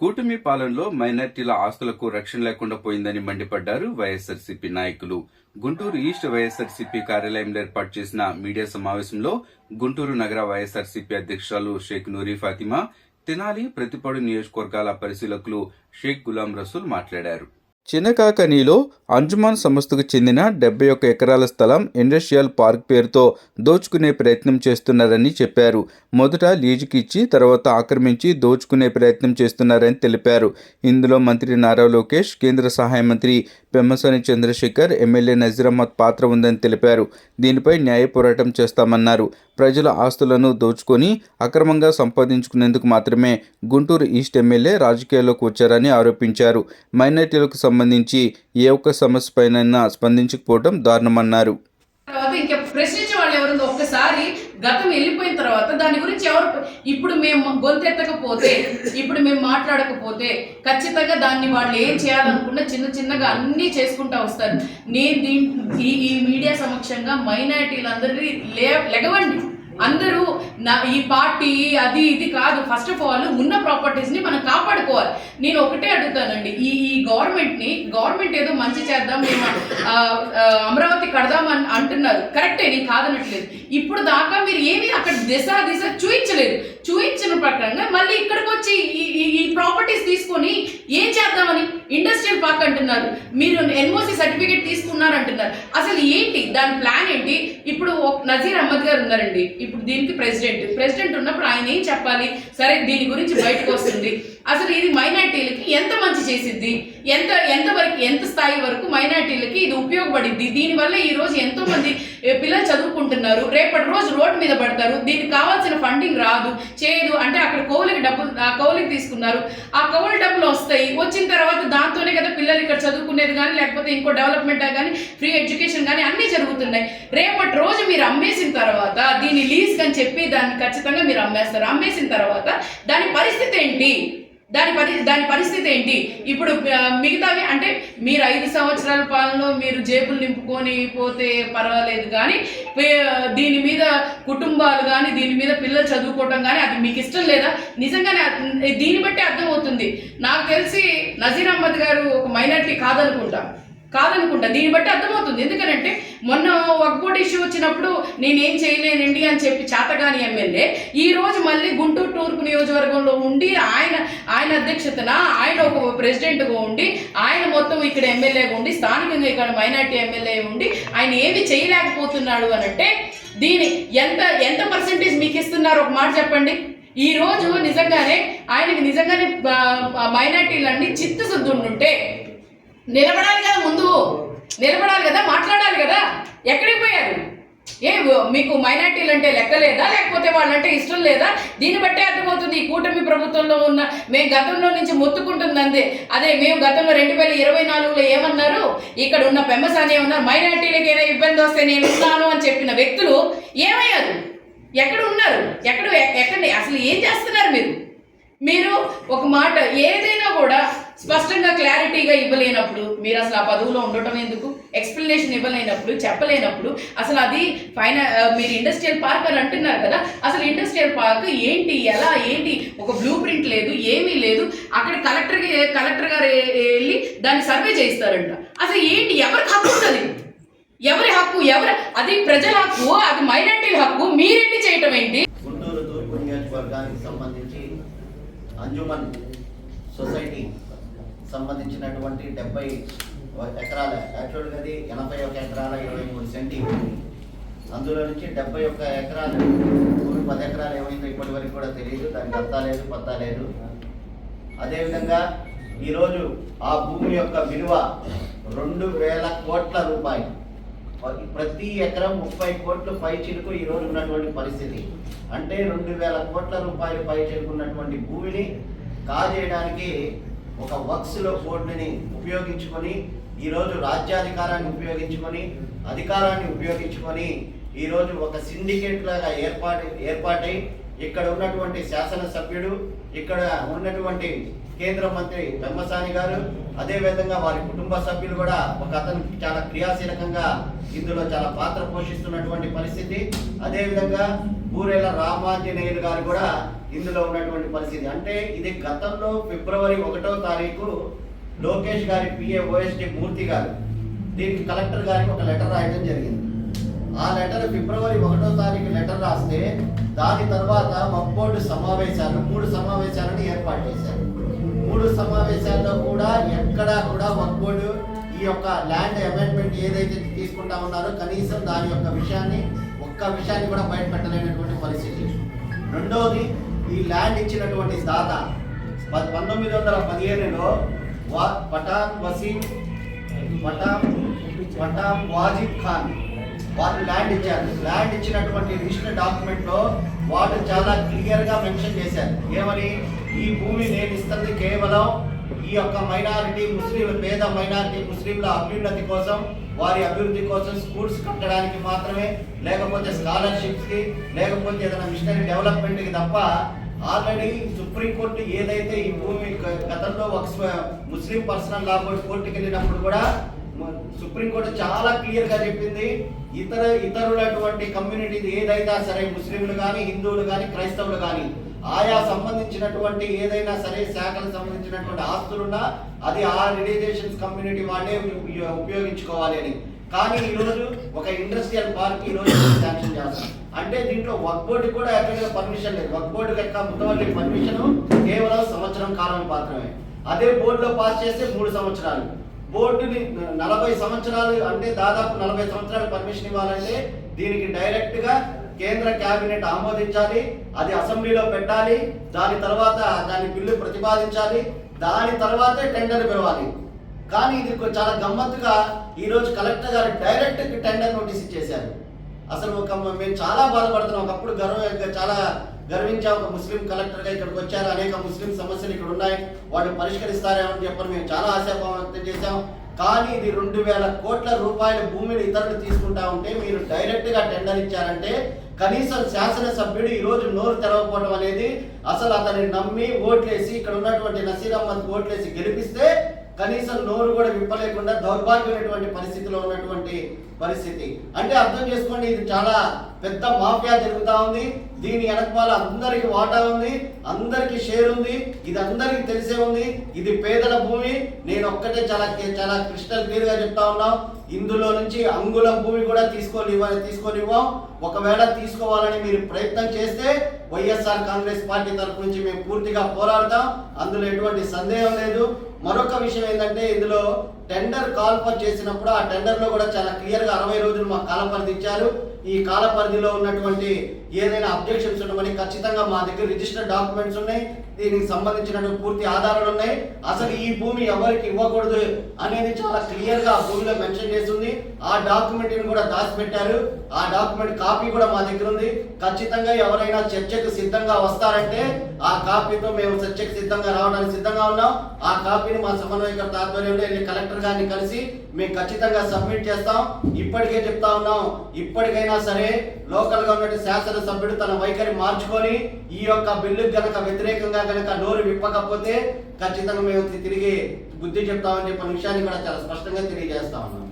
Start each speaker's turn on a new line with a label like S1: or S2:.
S1: కూటమి పాలనలో మైనార్టీల ఆస్తులకు రక్షణ లేకుండా పోయిందని మండిపడ్డారు వైఎస్ఆర్సీపీ నాయకులు. గుంటూరు ఈస్ట్ వైఎస్ఆర్సీపీ కార్యాలయంలో ఏర్పాటు చేసిన మీడియా సమావేశంలో గుంటూరు నగర వైఎస్ఆర్సీపీ అధ్యక్షురాలు షేక్ నూరీ ఫాతిమా తెనాలి ప్రతిపాడు నియోజకవర్గాల పరిశీలకులు షేక్ గులాం రసూల్ మాట్లాడారు. చినకాకనీలో అంజుమాన్ సంస్థకు చెందిన డెబ్బై ఒక్క ఎకరాల స్థలం ఇండస్ట్రియల్ పార్క్ పేరుతో దోచుకునే ప్రయత్నం చేస్తున్నారని చెప్పారు. మొదట లీజుకి ఇచ్చి తర్వాత ఆక్రమించి దోచుకునే ప్రయత్నం చేస్తున్నారని తెలిపారు. ఇందులో మంత్రి నారా లోకేష్ కేంద్ర సహాయ మంత్రి పెమ్మసాని చంద్రశేఖర్ ఎమ్మెల్యే నజీర్ పాత్ర ఉందని తెలిపారు. దీనిపై న్యాయ పోరాటం చేస్తామన్నారు. ప్రజల ఆస్తులను దోచుకొని అక్రమంగా సంపాదించుకునేందుకు మాత్రమే గుంటూరు ఈస్ట్ ఎమ్మెల్యే రాజకీయాల్లోకి వచ్చారని ఆరోపించారు. మైనార్టీలకు సంబంధించి ఏ ఒక్క సమస్యపైనైనా స్పందించకపోవడం దారుణమన్నారు
S2: తర్వాత ఇంకా ప్రశ్నించే వాళ్ళు ఎవరు ఒక్కసారి గతం వెళ్ళిపోయిన తర్వాత దాని గురించి ఎవరు ఇప్పుడు మేము గొంతెత్తకపోతే ఇప్పుడు మేము మాట్లాడకపోతే ఖచ్చితంగా దాన్ని వాళ్ళు ఏం చేయాలనుకున్నా చిన్న చిన్నగా అన్నీ చేసుకుంటా వస్తారు. నేను దీని ఈ ఈ మీడియా సమక్షంగా మైనారిటీలందరినీ లే లెగవండి. అందరూ నా ఈ పార్టీ అది ఇది కాదు. ఫస్ట్ ఆఫ్ ఆల్ ఉన్న ప్రాపర్టీస్ని మనం కాపాడుకోవాలి. నేను ఒకటే అడుగుతానండి. ఈ ఈ గవర్నమెంట్ని గవర్నమెంట్ ఏదో మంచి చేద్దాం మేము అమరావతి కడదాం అని అంటున్నారు. కరెక్టే నేను కాదనట్లేదు. ఇప్పుడు దాకా మీరు ఏమీ అక్కడ దిశ దిశ చూయించలేదు. చూయించిన ప్రకారంగా మళ్ళీ ఇక్కడికి వచ్చి ఈ- ఈ ప్రాపర్టీస్ తీసుకొని ఏం చేద్దామని? ఇండస్ట్రియల్ పార్క్ అంటున్నారు. మీరు ఎన్ఓసి సర్టిఫికేట్ తీసుకున్నారు అంటున్నారు అసలు ఏంటి? దాని ప్లాన్ ఏంటి? ఇప్పుడు నజీర్ అహ్మద్ గారు ఉన్నారండి. ఇప్పుడు దీనికి ప్రెసిడెంట్. ప్రెసిడెంట్ ఉన్నప్పుడు ఆయన ఏం చెప్పాలి? సరే దీని గురించి బయటకు వస్తుంది. అసలు ఇది మైనార్టీలకి ఎంత మంచి చేసిద్ది? ఎంత ఎంత వరకు ఎంత స్థాయి వరకు మైనార్టీలకి ఇది ఉపయోగపడింది దీనివల్ల ఈ రోజు ఎంతో మంది పిల్లలు చదువుకుంటున్నారు రేపటి రోజు రోడ్డు మీద పడతారు దీనికి కావాల్సిన ఫండింగ్ రాదు చేయదు అంటే అక్కడ కౌలుకి డబ్బులు ఆ కౌలుకి తీసుకున్నారు. ఆ కౌలు డబ్బులు వస్తాయి వచ్చిన తర్వాత దాంతోనే కదా పిల్లలు ఇక్కడ చదువుకునేది కానీ లేకపోతే ఇంకో డెవలప్మెంట్ కానీ ఫ్రీ ఎడ్యుకేషన్ కానీ అన్నీ జరుగుతున్నాయి. రేపటి రోజు మీరు అమ్మేసిన తర్వాత దీన్ని లీజ్ అని చెప్పి దాన్ని ఖచ్చితంగా మీరు అమ్మేస్తారు. అమ్మేసిన తర్వాత దాని పరిస్థితి ఏంటి? దాని పరి దాని పరిస్థితి ఏంటి? ఇప్పుడు మిగతావి అంటే మీరు ఐదు సంవత్సరాల పాలనలో మీరు జేబులు నింపుకొని పోతే పర్వాలేదు కానీ దీని మీద కుటుంబాలు కానీ దీని మీద పిల్లలు చదువుకోవటం కానీ అది మీకు ఇష్టం లేదా? నిజంగానే దీన్ని బట్టి అర్థమవుతుంది. నాకు తెలిసి నజీర్ అహ్మద్ గారు ఒక మైనార్టీ కాదనుకుంటా. కాదనుకుంటా. దీన్ని బట్టి అర్థమవుతుంది. ఎందుకనంటే మొన్న వక్బోర్డ్ ఇష్యూ వచ్చినప్పుడు నేనేం చేయలేనండి అని చెప్పి చాతగాని ఎమ్మెల్యే ఈ రోజు మళ్ళీ గుంటూరు తూర్పు నియోజకవర్గంలో ఉండి ఆయన ఆయన అధ్యక్షతన ఆయన ఒక ప్రెసిడెంట్గా ఉండి ఆయన మొత్తం ఇక్కడ ఎమ్మెల్యేగా ఉండి స్థానికంగా ఇక్కడ మైనార్టీ ఎమ్మెల్యే ఉండి ఆయన ఏమి చేయలేకపోతున్నాడు అని అంటే దీని ఎంత ఎంత పర్సెంటేజ్ మీకు ఇస్తున్నారు? ఒక మాట చెప్పండి. ఈ రోజు నిజంగానే ఆయనకి నిజంగానే మైనార్టీలన్నీ చిత్తశుద్ధి ఉండుంటే నిలబడాలి కదా ముందు. నిలబడాలి కదా మాట్లాడాలి కదా. ఎక్కడికి పోయారు? ఏ మీకు మైనార్టీలు అంటే లెక్క లేదా? లేకపోతే వాళ్ళంటే ఇష్టం లేదా? దీన్ని బట్టే అర్థమవుతుంది ఈ కూటమి ప్రభుత్వంలో ఉన్న మేము గతంలో నుంచి మొత్తుకుంటుంది అంతే అదే మేము గతంలో రెండు వేల ఇరవై నాలుగులో ఏమన్నారు? ఇక్కడ ఉన్న పెమ్మసాని ఏమన్నారు? మైనార్టీలకు ఏదైనా ఇబ్బంది వస్తే నేను ఉన్నాను అని చెప్పిన వ్యక్తులు ఏమయ్యారు? ఎక్కడ ఉన్నారు? ఎక్కడ ఎక్కడ అసలు ఏం చేస్తున్నారు మీరు? మీరు ఒక మాట ఏదైనా కూడా స్పష్టంగా క్లారిటీగా ఇవ్వలేనప్పుడు మీరు అసలు ఆ పదవిలో ఉండటం ఎందుకు? ఎక్స్ప్లెనేషన్ ఇవ్వలేనప్పుడు చెప్పలేనప్పుడు అసలు అది ఫైన మీరు ఇండస్ట్రియల్ పార్క్ అని అంటున్నారు కదా అసలు ఇండస్ట్రియల్ పార్క్ ఏంటి ఎలా ఏంటి? ఒక బ్లూ ప్రింట్ లేదు ఏమీ లేదు. అక్కడ కలెక్టర్ కలెక్టర్ గారు వెళ్ళి దాన్ని సర్వే చేయిస్తారంట. అసలు ఏంటి ఎవరికి హక్కు ఉంటుంది? ఎవరి హక్కు ఎవరి అది ప్రజల హక్కు అది మైనార్టీల హక్కు మీరేంటి చేయటం ఏంటి?
S3: గుంటూరు తూర్పు నియోజకవర్గానికి సంబంధించి అంజుమన్ సొసైటీ సంబంధించినటువంటి డెబ్బై ఎకరాల యాక్చువల్గా అది ఎనభై ఒక ఎకరాల ఇరవై మూడు సెంటి అందులో నుంచి డెబ్బై ఒక్క ఎకరాలు భూమి పది ఎకరాలు ఏమైందో ఇప్పటి వరకు కూడా తెలియదు దానికి అత్తా లేదు పత్తా లేదు. అదేవిధంగా ఈరోజు ఆ భూమి యొక్క విలువ రెండు వేల కోట్ల రూపాయలు. ప్రతి ఎకరం ముప్పై కోట్లు పై చిలుకు ఈ ఉన్నటువంటి పరిస్థితి. అంటే రెండు వేల కోట్ల రూపాయలు పై చిలుకున్నటువంటి భూమిని కాజేయడానికి ఒక వక్స్లో బోర్డుని ఉపయోగించుకొని ఈరోజు రాజ్యాధికారాన్ని ఉపయోగించుకొని అధికారాన్ని ఉపయోగించుకొని ఈరోజు ఒక సిండికేట్ లాగా ఏర్పాటు ఏర్పాటై ఇక్కడ ఉన్నటువంటి శాసనసభ్యుడు ఇక్కడ ఉన్నటువంటి కేంద్ర మంత్రి బ్రహ్మసాని గారు అదేవిధంగా వారి కుటుంబ సభ్యులు కూడా ఒక అతను చాలా క్రియాశీలకంగా ఇందులో చాలా పాత్ర పోషిస్తున్నటువంటి పరిస్థితి. అదేవిధంగా బూరేల రామాంజనేయులు గారు కూడా ఇందులో ఉన్నటువంటి పరిస్థితి. అంటే ఇది గతంలో ఫిబ్రవరి ఒకటో తారీఖు లోకేష్ గారి పిఏ ఓఎస్డి మూర్తి గారు దీనికి కలెక్టర్ గారికి ఒక లెటర్ రాయడం జరిగింది. ఆ లెటర్ ఫిబ్రవరి ఒకటో తారీఖు లెటర్ రాస్తే దాని తర్వాత వక్ సమావేశాలు మూడు సమావేశాలను ఏర్పాటు చేశారు. మూడు సమావేశాల్లో కూడా ఎక్కడా కూడా వక్ ఈ యొక్క ల్యాండ్ అమెండ్మెంట్ ఏదైతే తీసుకుంటా ఉన్నారో కనీసం దాని యొక్క విషయాన్ని ఒక్క విషయాన్ని కూడా బయటపెట్టలేనటువంటి పరిస్థితి. రెండవది ఈ ల్యాండ్ ఇచ్చినటువంటి దాత పంతొమ్మిది వందల పదిహేనులో వా పఠాన్ వసీం పఠాన్ పఠాన్ వాజిద్ ఖాన్ వాళ్ళు ల్యాండ్ ఇచ్చారు. ల్యాండ్ ఇచ్చినటువంటి రిజిస్టర్ డాక్యుమెంట్లో వాళ్ళు చాలా క్లియర్గా మెన్షన్ చేశారు. ఏమని? ఈ భూమి నేను ఇస్తుంది కేవలం ఈ యొక్క మైనారిటీ ముస్లిం పేద మైనారిటీ ముస్లింల అభ్యున్నతి కోసం వారి అభివృద్ధి కోసం స్కూల్స్ కట్టడానికి మాత్రమే లేకపోతే స్కాలర్షిప్స్కి లేకపోతే ఏదైనా మిషనరీ డెవలప్మెంట్కి తప్ప ఆల్రెడీ సుప్రీంకోర్టు ఏదైతే ఈ భూమి గతంలో ఒక ముస్లిం పర్సనల్ లా బోర్డు కోర్టుకి వెళ్ళినప్పుడు కూడా సుప్రీంకోర్టు చాలా క్లియర్గా చెప్పింది ఇతర ఇతరులటువంటి కమ్యూనిటీ ఏదైతే సరే ముస్లింలు కానీ హిందువులు కానీ క్రైస్తవులు కానీ ఆయా సంబంధించినటువంటి ఏదైనా సరే శాఖలకు సంబంధించినటువంటి ఆస్తులున్నా అది ఆ రిలీజేషన్స్ కమ్యూనిటీ వాళ్ళే ఉపయోగించుకోవాలి అని. కానీ ఈ రోజు ఒక ఇండస్ట్రియల్ పార్క్ ఈ రోజు శాంక్షన్ చేస్తాం అంటే దీంట్లో వర్క్ బోర్డు కూడా ఎక్కడ పర్మిషన్ లేదు. వర్క్ బోర్డు యొక్క ముతవల్లి పర్మిషన్ కేవలం సంవత్సరం కాలం మాత్రమే. అదే బోర్డులో పాస్ చేస్తే మూడు సంవత్సరాలు. బోర్డుని నలభై సంవత్సరాలు అంటే దాదాపు నలభై సంవత్సరాలు పర్మిషన్ ఇవ్వాలంటే దీనికి డైరెక్ట్గా కేంద్ర కేబినెట్ ఆమోదించాలి అది అసెంబ్లీలో పెట్టాలి దాని తర్వాత దాని బిల్లు ప్రతిపాదించాలి దాని తర్వాతే టెండర్ పిలవాలి. కానీ ఇది చాలా గమ్మత్తుగా ఈరోజు కలెక్టర్ గారు డైరెక్ట్ టెండర్ నోటీస్ ఇచ్చేశారు. అసలు ఒక మేము చాలా బాధపడుతున్నాం. ఒకప్పుడు గర్వ చాలా గర్వించే ఒక ముస్లిం కలెక్టర్గా ఇక్కడికి వచ్చారు. అనేక ముస్లిం సమస్యలు ఇక్కడ ఉన్నాయి. వాటిని పరిష్కరిస్తారేమని చెప్పని మేము చాలా ఆశాభావం వ్యక్తం చేశాం. కానీ ఇది రెండు వేల కోట్ల రూపాయల భూమిని ఇతరులు తీసుకుంటా ఉంటే మీరు డైరెక్ట్గా టెండర్ ఇచ్చారంటే కనీసం శాసనసభ్యుడు ఈ రోజు నోరు తెరవకపోవడం అనేది అసలు అతన్ని నమ్మి ఓట్లేసి ఇక్కడ ఉన్నటువంటి నసీర్ అహ్మద్ ఓట్లేసి గెలిపిస్తే కనీసం నోరు కూడా విప్పలేకుండా దౌర్భాగ్యమైనటువంటి పరిస్థితిలో ఉన్నటువంటి పరిస్థితి. అంటే అర్థం చేసుకోండి ఇది చాలా పెద్ద మాఫియా జరుగుతూ ఉంది. దీని వెనకమాల అందరికి వాటా ఉంది అందరికి షేర్ ఉంది ఇది అందరికి తెలిసే ఉంది. ఇది పేదల భూమి. నేను ఒక్కటే చాలా చాలా క్రిస్టల్ క్లియర్గా చెప్తా ఉన్నాం. ఇందులో నుంచి అంగుళం భూమి కూడా తీసుకొని తీసుకోనివ్వం ఒకవేళ తీసుకోవాలని మీరు ప్రయత్నం చేస్తే వైఎస్ఆర్ కాంగ్రెస్ పార్టీ తరఫు నుంచి మేము పూర్తిగా పోరాడతాం. అందులో ఎటువంటి సందేహం లేదు. మరొక విషయం ఏంటంటే ఇందులో టెండర్ కాల్ ఫర్ చేసినప్పుడు ఆ టెండర్లో కూడా చాలా క్లియర్గా అరవై రోజులు మా కాలపరిధి ఇచ్చారు. ఈ కాల పరిధిలో ఉన్నటువంటి ఏదైనా అబ్జెక్షన్స్ ఉండమని ఖచ్చితంగా మా దగ్గర రిజిస్టర్ డాక్యుమెంట్స్ ఉన్నాయి. దీనికి సంబంధించినటువంటి పూర్తి ఆధారాలు ఉన్నాయి. అసలు ఈ భూమి ఎవరికి ఇవ్వకూడదు అనేది చాలా క్లియర్గా ఆ భూమిలో మెన్షన్ చేస్తుంది ఆ డాక్యుమెంట్ని కూడా దాచిపెట్టారు. ఆ డాక్యుమెంట్ కాపీ కూడా మా దగ్గర ఉంది. ఖచ్చితంగా ఎవరైనా చర్చకు సిద్ధంగా వస్తారంటే ఆ కాపీతో మేము చర్చకు సిద్ధంగా రావడానికి సిద్ధంగా ఉన్నాం. ఆ కాపీని మా సమన్వయకర్త ఆధ్వర్యంలో వెళ్ళి కలెక్టర్ గారిని కలిసి మేము ఖచ్చితంగా సబ్మిట్ చేస్తాం. ఇప్పటికే చెప్తా ఉన్నాం. ఇప్పటికైనా సరే లోకల్గా ఉన్నటువంటి శాసనసభ్యుడు తన వైఖరి మార్చుకొని ఈ యొక్క బిల్లు గనక వ్యతిరేకంగా గనక నోరు విప్పకపోతే ఖచ్చితంగా మేము తిరిగి బుద్ధి చెప్తామని చెప్పిన విషయాన్ని కూడా చాలా స్పష్టంగా తెలియజేస్తా ఉన్నాం.